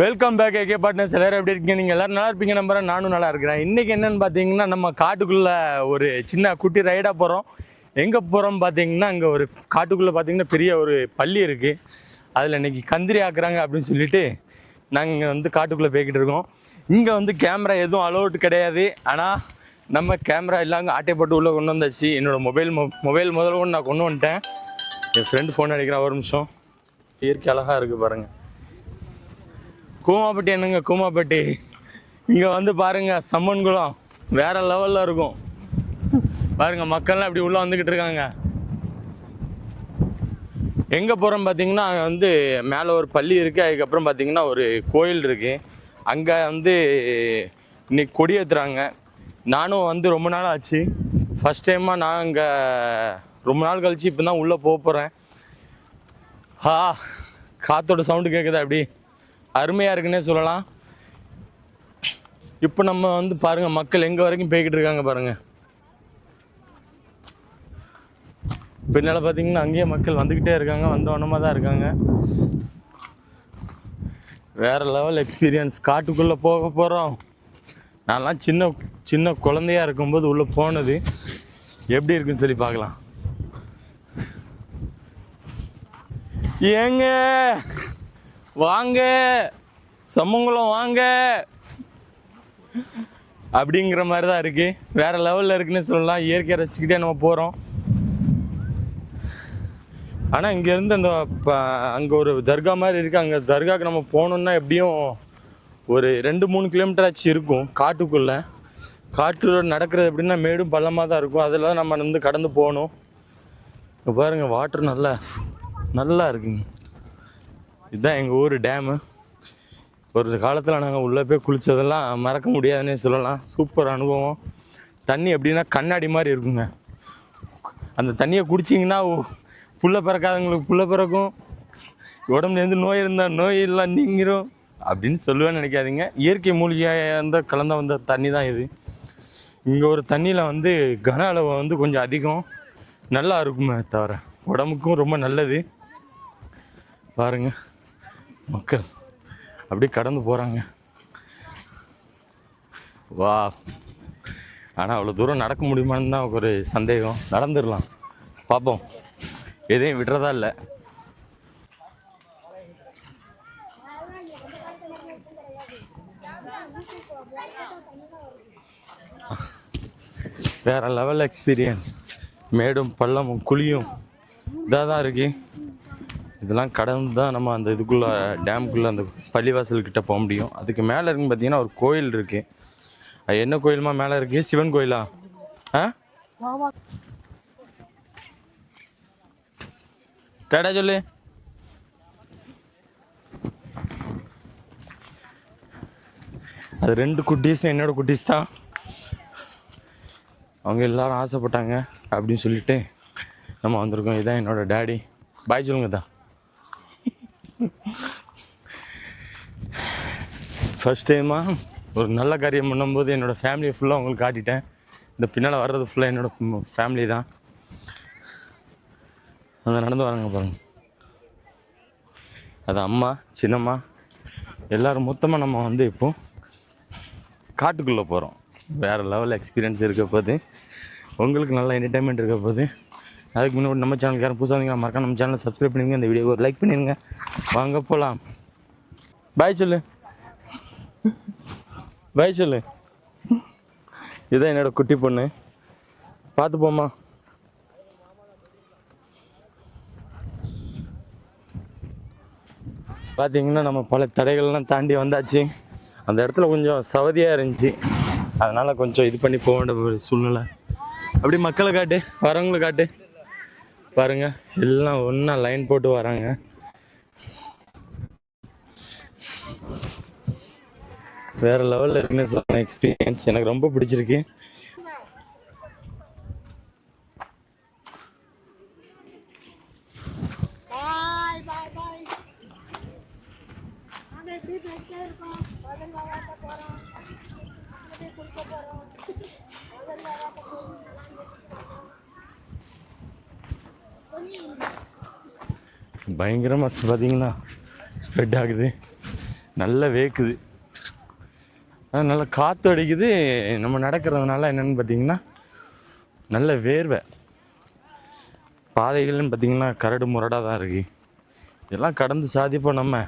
Welcome back AK partners எல்லாரும் எப்படி இருக்கீங்க? நீங்கள் எல்லோரும் நல்லா இருப்பீங்க நம்புறேன். நானும் நல்லா இருக்கிறேன். இன்றைக்கி என்னன்னு பார்த்தீங்கன்னா நம்ம காட்டுக்குள்ளே ஒரு சின்ன குட்டி ரைடாக போகிறோம் எங்கே போகிறோம் பார்த்தீங்கன்னா அங்கே ஒரு காட்டுக்குள்ளே பார்த்தீங்கன்னா பெரிய ஒரு பள்ளி இருக்குது அதில் இன்னைக்கு கந்திரி ஆக்குறாங்க அப்படின்னு சொல்லிட்டு நாங்கள் இங்கே வந்து காட்டுக்குள்ளே போய்கிட்டு இருக்கோம். இங்கே வந்து கேமரா எதுவும் அலோட் கிடையாது. ஆனால் நம்ம கேமரா இல்லாமல் ஆட்டை போட்டு உள்ளே கொண்டு வந்தாச்சு. என்னோடய மொபைல் மொ மொபைல் முதல்ல கொண்டு நான் கொண்டு வந்துட்டேன். என் ஃப்ரெண்டு ஃபோன் அடிக்கிறேன். ஒரு நிமிஷம். இயற்கை அழகாக இருக்குது பாருங்கள் கூமாப்பட்டி என்னங்க கூமாப்பட்டி? இங்கே வந்து பாருங்க சம்மன்குளம் வேறு லெவலில் இருக்கும். பாருங்கள் மக்கள்லாம் இப்படி உள்ளே வந்துக்கிட்டு இருக்காங்க. எங்கே போகிறோம் பார்த்தீங்கன்னா அங்கே வந்து மேலே ஒரு பள்ளி இருக்குது அதுக்கப்புறம் பார்த்தீங்கன்னா ஒரு கோயில் இருக்குது அங்கே வந்து இன்னைக்கு கொடி ஏற்றுறாங்க நானும் வந்து ரொம்ப நாள் ஆச்சு. ஃபஸ்ட் டைமாக நான் அங்கே ரொம்ப நாள் கழிச்சு இப்போ தான் உள்ளே போக போகிறேன் ஆ காற்றோட சவுண்டு கேட்குதா அப்படி அருமையாக இருக்குன்னே சொல்லலாம். இப்போ நம்ம வந்து பாருங்கள் மக்கள் எங்கே வரைக்கும் போய்கிட்டு இருக்காங்க பாருங்கள் பின்னால் பார்த்தீங்கன்னா அங்கேயே மக்கள் வந்துக்கிட்டே இருக்காங்க வந்த வண்ணமாக தான் இருக்காங்க. வேறு லெவல் எக்ஸ்பீரியன்ஸ் காட்டுக்குள்ளே போக போகிறோம் நான்லாம் சின்ன சின்ன குழந்தையா இருக்கும்போது உள்ளே போனது எப்படி இருக்குன்னு சொல்லி பார்க்கலாம் ஏங்க! வாங்க. சம்மங்குளம் வாங்க. அப்படிங்கிற மாதிரி தான் இருக்கு. வேற லெவலில் இருக்குன்னு சொல்லலாம். இயற்கையை ரசிச்சுக்கிட்டே நம்ம போகிறோம் ஆனால் இங்கேருந்து அந்த அங்கே ஒரு தர்கா மாதிரி இருக்குது அங்கே தர்காவுக்கு நம்ம போகணுன்னா எப்படியும் ஒரு ரெண்டு மூணு கிலோமீட்டர் ஆச்சு இருக்கும் காட்டுக்குள்ளே. காட்டுல நடக்கிறது எப்படின்னா மேடும் பள்ளமாக தான் இருக்கும். அதில் நம்ம வந்து கடந்து போகணும். பாருங்கள் பாருங்க வாட்டர் நல்லா நல்லா இருக்குங்க. இதுதான் எங்கள் ஊர் டேமு ஒரு காலத்தில் நாங்கள் உள்ளே போய் குளித்ததெல்லாம் மறக்க முடியாதுன்னே சொல்லலாம். சூப்பர் அனுபவம். தண்ணி எப்படின்னா கண்ணாடி மாதிரி இருக்குங்க. அந்த தண்ணியை குடிச்சிங்கன்னா புள்ள பிறக்காதவங்களுக்கு புள்ள பிறக்கும். உடம்புலேருந்து நோய் இருந்தால் நோய் எல்லாம் நீங்கிரும் அப்படின்னு சொல்லுவேன்னு நினைக்காதீங்க. இயற்கை மூலிகையாக இருந்த கலந்த வந்த தண்ணி தான் இது. இங்கே ஒரு தண்ணியில் வந்து கன அளவு வந்து கொஞ்சம் அதிகம். நல்லா இருக்குமே தவிர உடம்புக்கும் ரொம்ப நல்லது. பாருங்கள் மக்கள் அப்படியே கடந்து போகிறாங்க வா. ஆனால் அவ்வளோ தூரம் நடக்க முடியுமான்னு தான் ஒரு சந்தேகம். நடந்துடலாம். பார்ப்போம் எதையும் விடுறதா இல்லை. வேற லெவல் எக்ஸ்பீரியன்ஸ் மேடும் பள்ளமும் குழியும் இதாக தான் இருக்குது இதெல்லாம் கடந்து தான் நம்ம அந்த இதுக்குள்ளே டேமுக்குள்ளே அந்த பள்ளிவாசல்கிட்ட போக முடியும். அதுக்கு மேலே இருக்குன்னு பார்த்தீங்கன்னா ஒரு கோயில் இருக்குது அது என்ன கோயிலுமா மேலே இருக்குது சிவன் கோயிலா? ஆ? டாடா சொல்லு. அது ரெண்டு குட்டீஸும் என்னோட குட்டீஸ் தான். அவங்க எல்லாரும் ஆசைப்பட்டாங்க அப்படின்னு சொல்லிட்டு நம்ம வந்திருக்கோம். இதான் என்னோட டேடி. பாய் சொல்லுங்க தான் ஃபர்ஸ்ட் டைமாக ஒரு நல்ல காரியம் பண்ணும்போது என்னோடய ஃபேமிலியை ஃபுல்லாக உங்களுக்கு காட்டிட்டேன். இந்த பின்னால் வர்றது ஃபுல்லாக என்னோடய ஃபேமிலி தான். அங்கே நடந்து வராங்க பாருங்கள் அது அம்மா சின்னம்மா எல்லோரும் மொத்தமாக நம்ம வந்து இப்போ காட்டுக்குள்ளே போகிறோம் வேறு லெவல் எக்ஸ்பீரியன்ஸ் இருக்க போது உங்களுக்கு நல்ல என்டர்டைன்மெண்ட் இருக்க போது அதுக்கு முன்னாடி நம்ம சேனல் யாரும் புதுசாக வந்தீங்கன்னா மறக்காம நம்ம சேனலை சப்ஸ்கிரைப் பண்ணிடுங்க. இந்த வீடியோ ஒரு லைக் பண்ணிடுங்க. வாங்க போகலாம் பாய் சொல்லு. பாய் சொல்லு. இதான் என்னோடய குட்டி பொண்ணு. பார்த்து போம்மா. பார்த்தீங்கன்னா நம்ம பல தடைகள்லாம் தாண்டி வந்தாச்சு. அந்த இடத்துல கொஞ்சம் சவதியாக இருந்துச்சு. அதனால் கொஞ்சம் இது பண்ணி போக வேண்டிய ஒரு சூழ்நிலை. அப்படி மக்களை காட்டு வரவங்களை காட்டு. பாருங்க எல்லாம் ஒன்றா லைன் போட்டு வராங்க. வேற லெவலில் இருக்குன்னு சொன்ன எக்ஸ்பீரியன்ஸ் எனக்கு ரொம்ப பிடிச்சிருக்கு. பாய் பாய் பாய் நாங்கள் எப்படி பேசிட்டே இருக்கோம் பசங்க வாட்ட போகிறோம் அப்படியே குளிக்க போகிறோம் பயங்கரமாக பார்த்தீங்கன்னா ஸ்ப்ரெட் ஆகுது. நல்லா வேக்குது. நல்லா காற்று அடிக்குது. நம்ம நடக்கிறதுனால என்னென்னு பார்த்தீங்கன்னா நல்ல வேர்வை. பாதைகள்னு பார்த்திங்கன்னா கரடு முரடாக தான் இருக்கு. இதெல்லாம் கடந்து சாதிப்போம் நம்ம.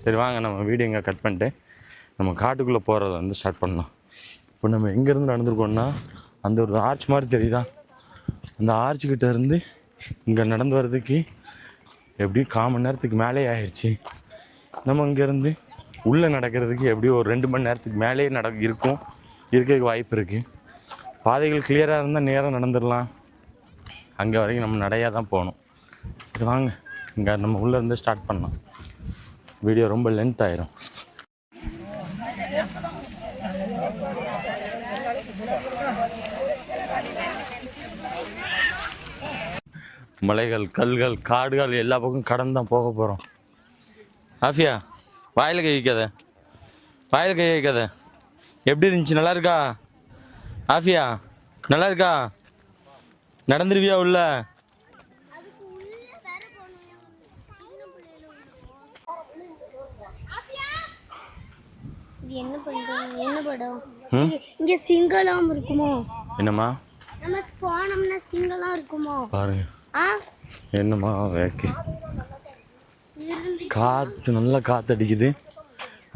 சரி வாங்க நம்ம வீடு எங்கே கட் பண்ணிட்டு நம்ம காட்டுக்குள்ளே போகிறத வந்து ஸ்டார்ட் பண்ணலாம். இப்போ நம்ம எங்கேருந்து நடந்துருக்கோம்னா அந்த ஒரு ஆர்ச் மாதிரி தெரியுதா? அந்த ஆர்ச் இருந்து இங்கே நடந்து வர்றதுக்கு எப்படியும் கால் மணி நேரத்துக்கு மேலே ஆயிடுச்சு. நம்ம இங்கேருந்து உள்ளே நடக்கிறதுக்கு எப்படியும் ஒரு ரெண்டு மணி நேரத்துக்கு மேலேயே நட இருக்கும். இருக்கிறதுக்கு வாய்ப்பு இருக்குது பாதைகள் கிளியராக இருந்தால் நேராக நடந்துடலாம். அங்கே வரைக்கும் நம்ம நடையாக தான் போகணும். சரி வாங்க. இங்கே நம்ம உள்ளேருந்து ஸ்டார்ட் பண்ணலாம். வீடியோ ரொம்ப லென்த் ஆயிரும். மலைகள் கல்கள் காடுகள் எல்லா பக்கம் கடந்து தான் போக போகிறோம் ஆஃபியா வாயில் கை வைக்காத. வாயில் கை வைக்காத. எப்படி இருந்துச்சு? நல்லா இருக்கா? ஆஃபியா நல்லா இருக்கா? நடந்துருவியா உள்ள? என்ன பண்றோம் என்ன படம்? இங்க சிங்கலாம் இருக்குமோ? என்னம்மா? நம்ம போனோம்னா சிங்கலாம் இருக்குமோ? பாருங்க. என்னம்மா வேக்கு? காற்று நல்லா காற்று அடிக்குது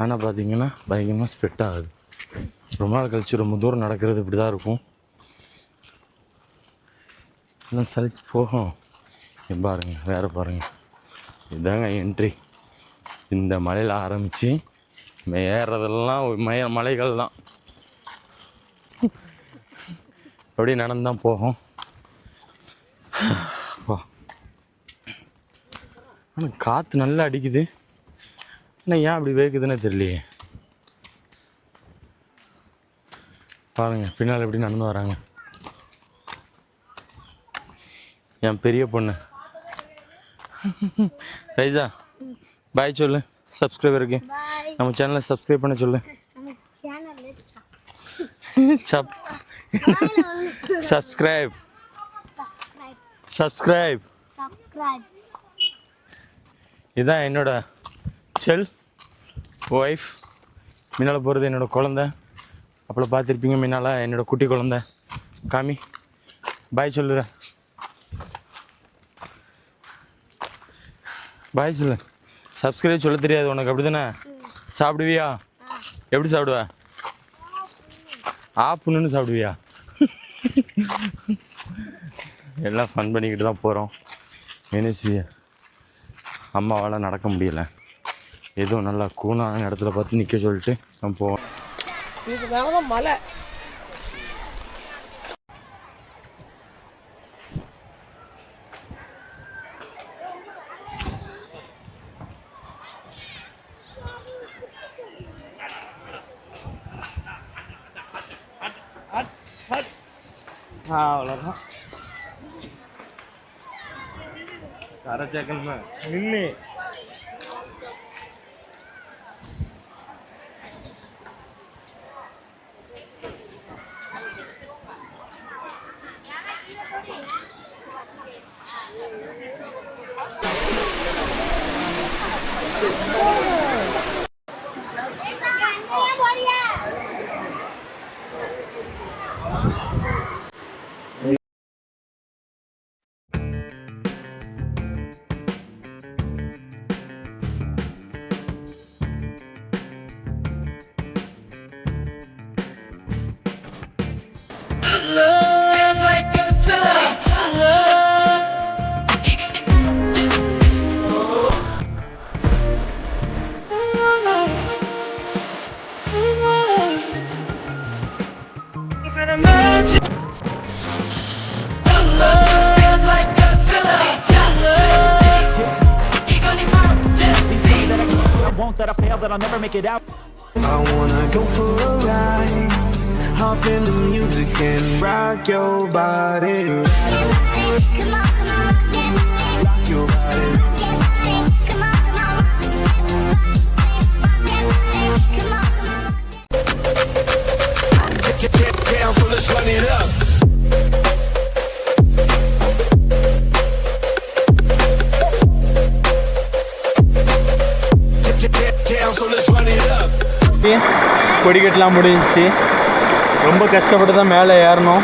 ஆனால் பார்த்தீங்கன்னா பயங்கரமாக ஸ்பெட் ஆகுது. ரொம்ப நாள் கழிச்சு ரொம்ப தூரம் நடக்கிறது இப்படி தான் இருக்கும். எல்லாம் சளிச்சு போகும். பாருங்க வேற பாருங்க. இதாங்க என்ட்ரி இந்த மலையில் ஆரம்பித்து ஏறதெல்லாம் மய மலைகள் தான். அப்படியே நடந்து தான் போகும். ஆனால் காற்று நல்லா அடிக்குது. ஆனால் ஏன் அப்படி வேக்குதுன்னே தெரியலையே. பாருங்க பின்னால் எப்படி நடந்து வராங்க. என் பெரிய பொண்ணு. ரைஜா பாய் சொல்லு. சப்ஸ்கிரைபருக்கு நம்ம சேனலை சப்ஸ்கிரைப் பண்ண சொல்லு. சப் சப்ஸ்கிரைப் சப்ஸ்கிரைப் சப்ஸ்கிரைப் இதுதான் என்னோடய என்னோட செல் ஒய்ஃப் முன்னால் போகிறது என்னோடய குழந்த. அப்பளம் பார்த்துருப்பீங்க முன்னால் என்னோடய குட்டி குழந்த. காமி பாய் சொல்லுற பாய் சொல்லு. சப்ஸ்கிரைப் சொல்ல தெரியாது உனக்கு அப்படி தானே சாப்பிடுவியா? எப்படி சாப்பிடுவ? ஆப்புன்னு சாப்பிடுவியா? எல்லாம் ஃபன் பண்ணிக்கிட்டு தான் போகிறோம் மெனிசி அம்மாவால் நடக்க முடியல. ஏதோ நல்லா கூணான இடத்துல பார்த்து நிற்க சொல்லிட்டு நம்ம போவோம் இதுக்கு மேலதான் மலை. அவ்வளோதான் సారా జగన్ నిన్నే it out. I wanna go for a ride. Hop in the music and rock your body. Come on, come on, come on, rock your body. down, so let's run it up. கொடிக்கட்டெலாம் முடிஞ்சிச்சு. ரொம்ப கஷ்டப்பட்டு தான் மேலே ஏறணும்.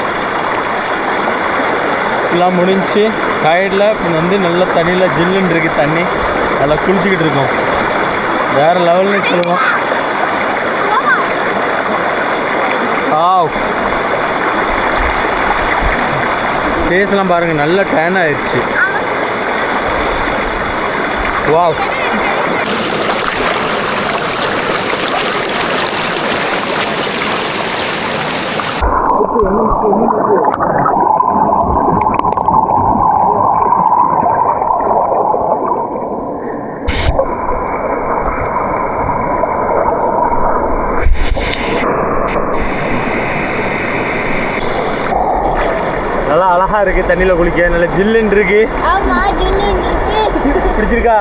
எல்லாம் முடிஞ்சுச்சு. டயர்டில் வந்து நல்ல தண்ணியில் ஜில்லுன்னு இருக்குது தண்ணி. நல்லா குளிச்சுக்கிட்டு இருக்கோம். வேறு லெவல்னு சொல்லலாம் ஆவ். ஃபேஸ்லாம் பாருங்கள் நல்ல டேன் ஆயிடுச்சு வாவ் நல்லா அழகா இருக்கு தண்ணியில் குளிக்க. நல்ல ஜில்லுன்னு இருக்கு. ஆமா ஜில்லுன்னு இருக்கு. பிடிச்சிருக்கா?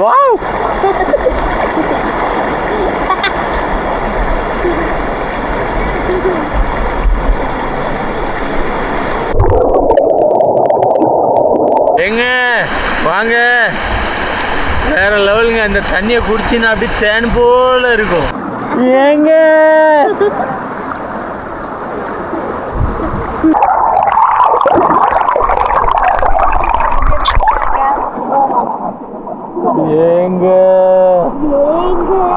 வாவ்! எங்க? வாங்க. வேற லெவலுங்க அந்த தண்ணியை குடிச்சின்னா அப்படியே தேன் போல இருக்கும். ஏங்க? ஏங்க?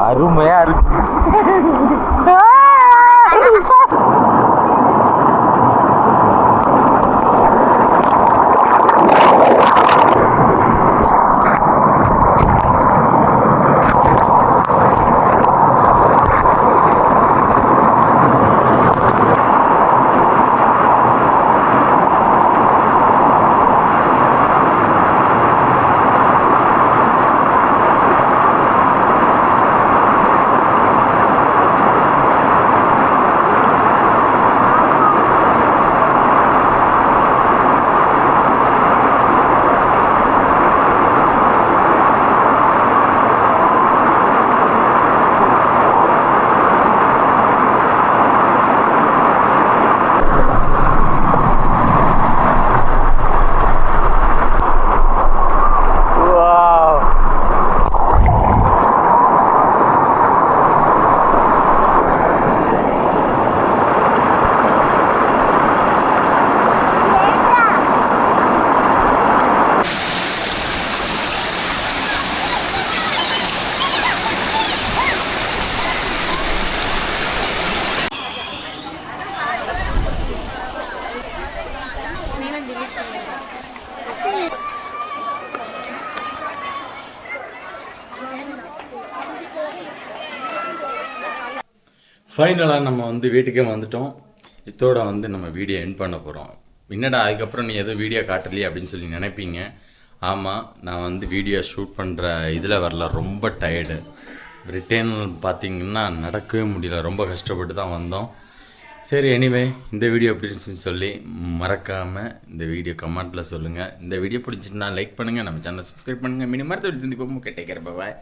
அருமையா இருக்கு வாவ் ஃபைனலாக நம்ம வந்து வீட்டுக்கே வந்துட்டோம். இதோட வந்து நம்ம வீடியோ என் பண்ண போகிறோம் என்னடா அதுக்கப்புறம் நீ எதுவும் வீடியோ காட்டலையே அப்படின்னு சொல்லி நினைப்பீங்க. ஆமாம் நான் வந்து வீடியோ ஷூட் பண்ணுற இதில் வரல. ரொம்ப டயர்டு ரிட்டர்ன் பார்த்தீங்கன்னா நடக்கவே முடியல. ரொம்ப கஷ்டப்பட்டு தான் வந்தோம். சரி எனிவே இந்த வீடியோ எப்படி சொல்லி மறக்காமல் இந்த வீடியோ கமெண்ட்டில் சொல்லுங்கள் இந்த வீடியோ பிடிச்சிருந்தா லைக் பண்ணுங்கள் நம்ம சேனல் சப்ஸ்கிரைப் பண்ணுங்கள் மினி மரத்தை சந்திப்போம். கேட்டேக்கிற பாய்